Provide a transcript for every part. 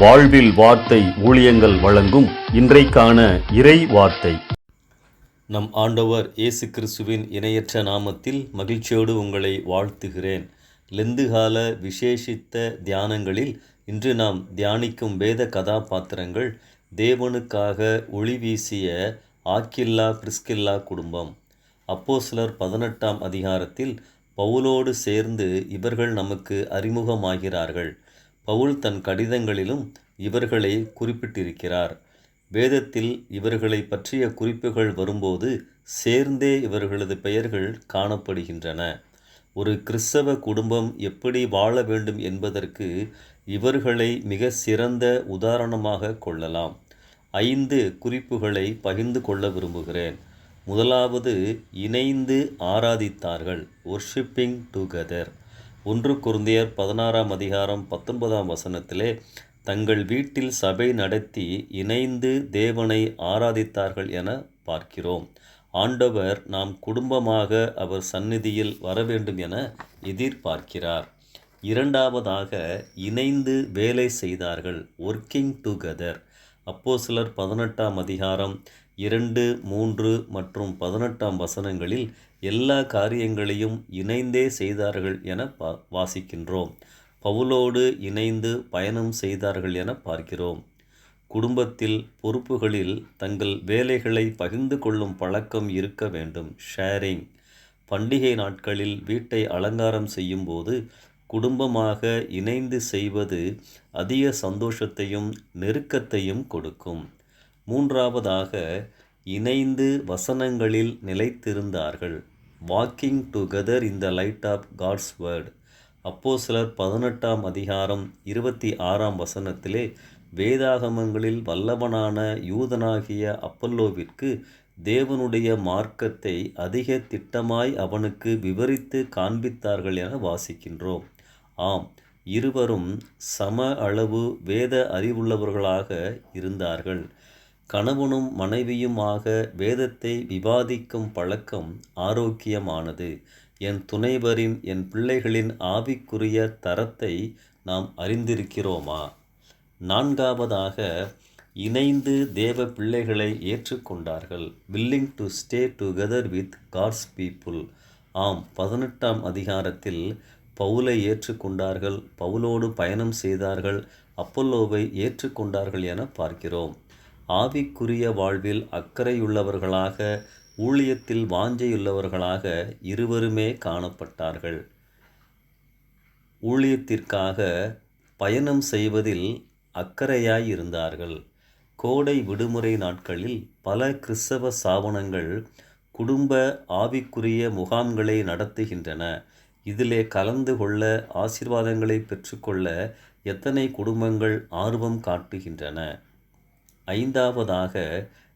வாழ்வில் வார்த்தை ஊழியங்கள் வழங்கும் இன்றைக்கான இறை வார்த்தை. நம் ஆண்டவர் இயேசு கிறிஸ்துவின் இணையற்ற நாமத்தில் மகிழ்ச்சியோடு உங்களை வாழ்த்துகிறேன். லெந்துகால விசேஷித்த தியானங்களில் இன்று நாம் தியானிக்கும் வேத கதாபாத்திரங்கள் தேவனுக்காக ஒளி வீசிய ஆக்கில்லா பிரிஸ்கில்லா குடும்பம். அப்போஸ்லர் பதினெட்டாம் அதிகாரத்தில் பவுலோடு சேர்ந்து இவர்கள் நமக்கு அறிமுகமாகிறார்கள். பவுல் தன் கடிதங்களிலும் இவர்களை குறிப்பிட்டிருக்கிறார். வேதத்தில் இவர்களை பற்றிய குறிப்புகள் வரும்போது சேர்ந்தே இவர்களது பெயர்கள் காணப்படுகின்றன. ஒரு கிறிஸ்தவ குடும்பம் எப்படி வாழ வேண்டும் என்பதற்கு இவர்களை மிக சிறந்த உதாரணமாக கொள்ளலாம். ஐந்து குறிப்புகளை பகிர்ந்து கொள்ள விரும்புகிறேன். முதலாவது இணைந்து ஆராதித்தார்கள். ஒர்ஷிப்பிங் டுகெதர் ஒன்று குருந்தையர் பதினாறாம் அதிகாரம் பத்தொன்பதாம் வசனத்திலே தங்கள் வீட்டில் சபை நடத்தி இணைந்து தேவனை ஆராதித்தார்கள் என பார்க்கிறோம். ஆண்டவர் நாம் குடும்பமாக அவர் சந்நிதியில் வர வேண்டும் என எதிர்பார்க்கிறார் இரண்டாவதாக இணைந்து வேலை செய்தார்கள் ஒர்க்கிங் டுகெதர் அப்போ சிலர் பதினெட்டாம் அதிகாரம் இரண்டு மூன்று மற்றும் பதினெட்டாம் வசனங்களில் எல்லா காரியங்களையும் இணைந்தே செய்தார்கள் என பா வாசிக்கின்றோம். பவுலோடு இணைந்து பயணம் செய்தார்கள் என பார்க்கிறோம். குடும்பத்தில் பொறுப்புகளில் தங்கள் வேலைகளை பகிர்ந்து கொள்ளும் பழக்கம் இருக்க வேண்டும். ஷேரிங். பண்டிகை நாட்களில் வீட்டை அலங்காரம் செய்யும்போது குடும்பமாக இணைந்து செய்வது அதிக சந்தோஷத்தையும் நெருக்கத்தையும் கொடுக்கும். மூன்றாவதாக இணைந்து வசனங்களில் நிலைத்திருந்தார்கள். Walking together in the light of God's word அப்போ சிலர் பதினெட்டாம் அதிகாரம் இருபத்தி ஆறாம் வசனத்திலே வேதாகமங்களில் வல்லவனான யூதனாகிய அப்பல்லோவிற்கு தேவனுடைய மார்க்கத்தை அதிக திட்டமாய் அவனுக்கு விவரித்து காண்பித்தார்கள் என வாசிக்கின்றோம். ஆம் இருவரும் சம அளவு வேத அறிவுள்ளவர்களாக இருந்தார்கள். கணவனும் மனைவியுமாக வேதத்தை விவாதிக்கும் பழக்கம் ஆரோக்கியமானது. என் துணைவரின் என் பிள்ளைகளின் ஆவிக்குரிய தரத்தை நாம் அறிந்திருக்கிறோமா? நான்காவதாக இணைந்து தேவ பிள்ளைகளை ஏற்றுக்கொண்டார்கள் willing to stay together with God's people ஆம் பதினெட்டாம் அதிகாரத்தில் பவுலை ஏற்றுக்கொண்டார்கள் பவுலோடு பயணம் செய்தார்கள். அப்பல்லோவை ஏற்றுக்கொண்டார்கள் என பார்க்கிறோம். ஆவிக்குரிய வாழ்வில் அக்கறையுள்ளவர்களாக ஊழியத்தில் வாஞ்சையுள்ளவர்களாக இருவருமே காணப்பட்டார்கள். ஊழியத்திற்காக பயணம் செய்வதில் அக்கறையாய் இருந்தார்கள் கோடை விடுமுறை நாட்களில் பல கிறிஸ்தவ சாபனங்கள் குடும்ப ஆவிக்குரிய முகாம்களை நடத்துகின்றன. இதிலே கலந்து கொள்ள ஆசீர்வாதங்களை பெற்றுக்கொள்ள எத்தனை குடும்பங்கள் ஆர்வம் காட்டுகின்றன. ஐந்தாவதாக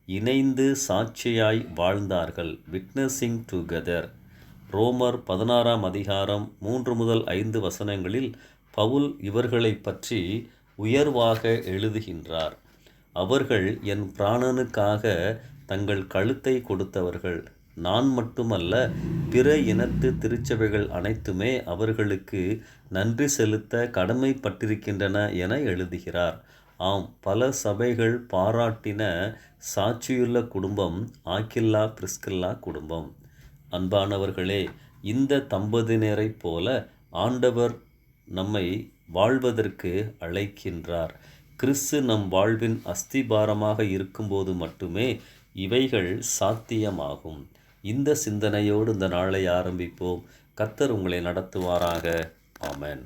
இணைந்து சாட்சியாய் வாழ்ந்தார்கள் விட்னஸிங் டுகெதர். ரோமர் பதினாறாம் அதிகாரம் மூன்று முதல் ஐந்து வசனங்களில் பவுல் இவர்களை பற்றி உயர்வாக எழுதுகின்றார். அவர்கள் என் பிராணனுக்காக தங்கள் கழுத்தை கொடுத்தவர்கள். நான் மட்டுமல்ல பிற இனத்து திருச்சபைகள் அனைத்துமே அவர்களுக்கு நன்றி செலுத்த கடமைப்பட்டிருக்கின்றன என எழுதுகிறார். ஆம் பல சபைகள் பாராட்டின சாட்சியுள்ள குடும்பம் ஆக்கில்லா பிரிஸ்கில்லா குடும்பம். அன்பானவர்களே இந்த தம்பதியினரைப் போல ஆண்டவர் நம்மை வாழ்வதற்கு அழைக்கின்றார். கிறிஸ்து நம் வாழ்வின் அஸ்திபாரமாக இருக்கும்போது மட்டுமே இவைகள் சாத்தியமாகும். இந்த சிந்தனையோடு இந்த நாளை ஆரம்பிப்போம். கத்தர் உங்களை நடத்துவாராக. ஆமேன்.